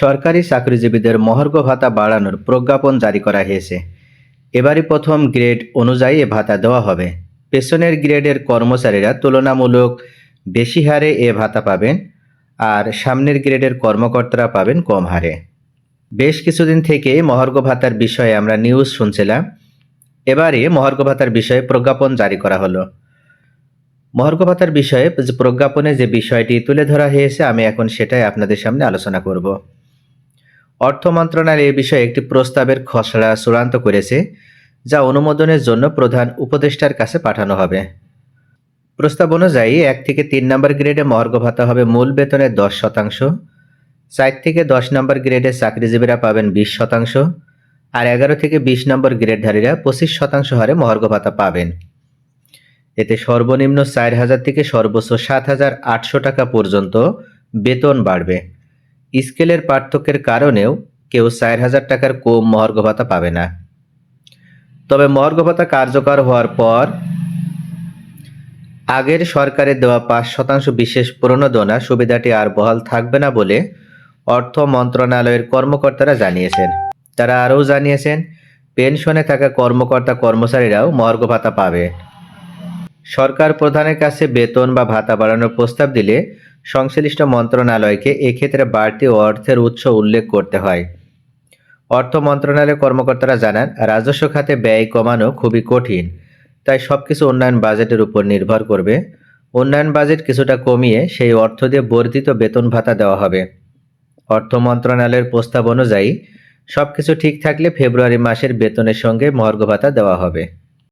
সরকারি চাকরিজীবীদের মহার্ঘ ভাতা বাড়ানোর প্রজ্ঞাপন জারি করা হয়েছে। এবারই প্রথম গ্রেড অনুযায়ী এ ভাতা দেওয়া হবে। পেছনের গ্রেডের কর্মচারীরা তুলনামূলক বেশি হারে এ ভাতা পাবেন আর সামনের গ্রেডের কর্মকর্তারা পাবেন কম হারে। বেশ কিছুদিন থেকে মহার্ঘ ভাতার বিষয়ে আমরা নিউজ শুনছিলাম। এবারে মহার্ঘ ভাতার বিষয়ে প্রজ্ঞাপন জারি করা হলো। মহার্ঘ ভাতার বিষয়ে প্রজ্ঞাপনে যে বিষয়টি তুলে ধরা হয়েছে, আমি এখন সেটাই আপনাদের সামনে আলোচনা করব। অর্থ মন্ত্রণালয় এ বিষয়ে একটি প্রস্তাবের খসড়া চূড়ান্ত করেছে, যা অনুমোদনের জন্য প্রধান উপদেষ্টার কাছে পাঠানো হবে। প্রস্তাব অনুযায়ী এক থেকে তিন নম্বর গ্রেডে মহার্ঘ ভাতা হবে মূল বেতনের দশ শতাংশ, চার থেকে দশ নম্বর গ্রেডে চাকরিজীবীরা পাবেন বিশ শতাংশ, আর এগারো থেকে বিশ নম্বর গ্রেডধারীরা পঁচিশ শতাংশ হারে মহার্ঘ ভাতা পাবেন। এতে সর্বনিম্ন চার হাজার থেকে সর্বোচ্চ সাত হাজার আটশো টাকা পর্যন্ত বেতন বাড়বে। স্কেলের পার্থক্যের কারণেও কেউ চার হাজার টাকার কম মহার্ঘ ভাতা পাবে না। তবে মহার্ঘ ভাতা কার্যকর হওয়ার পর আগের সরকারের দেওয়া পাঁচ শতাংশ বিশেষ প্রণোদনা সুবিধাটি আর বহাল থাকবে না বলে অর্থ মন্ত্রণালয়ের কর্মকর্তারা জানিয়েছেন। তারা আরও জানিয়েছেন, পেনশনে থাকা কর্মকর্তা কর্মচারীরাও মহার্ঘ ভাতা পাবে। সরকার প্রধানের কাছে বেতন বা ভাতা বাড়ানোর প্রস্তাব দিলে সংশ্লিষ্ট মন্ত্রণালয়কে এক্ষেত্রে বাড়তি অর্থের উৎস উল্লেখ করতে হয়। অর্থ মন্ত্রণালয়ের কর্মকর্তারা জানান, রাজস্ব খাতে ব্যয় কমানো খুবই কঠিন, তাই সবকিছু উন্নয়ন বাজেটের উপর নির্ভর করবে। উন্নয়ন বাজেট কিছুটা কমিয়ে সেই অর্থ দিয়ে বর্ধিত বেতন ভাতা দেওয়া হবে। অর্থ মন্ত্রণালয়ের প্রস্তাব অনুযায়ী সব কিছু ঠিক থাকলে ফেব্রুয়ারি মাসের বেতনের সঙ্গে মহার্ঘ ভাতা দেওয়া হবে।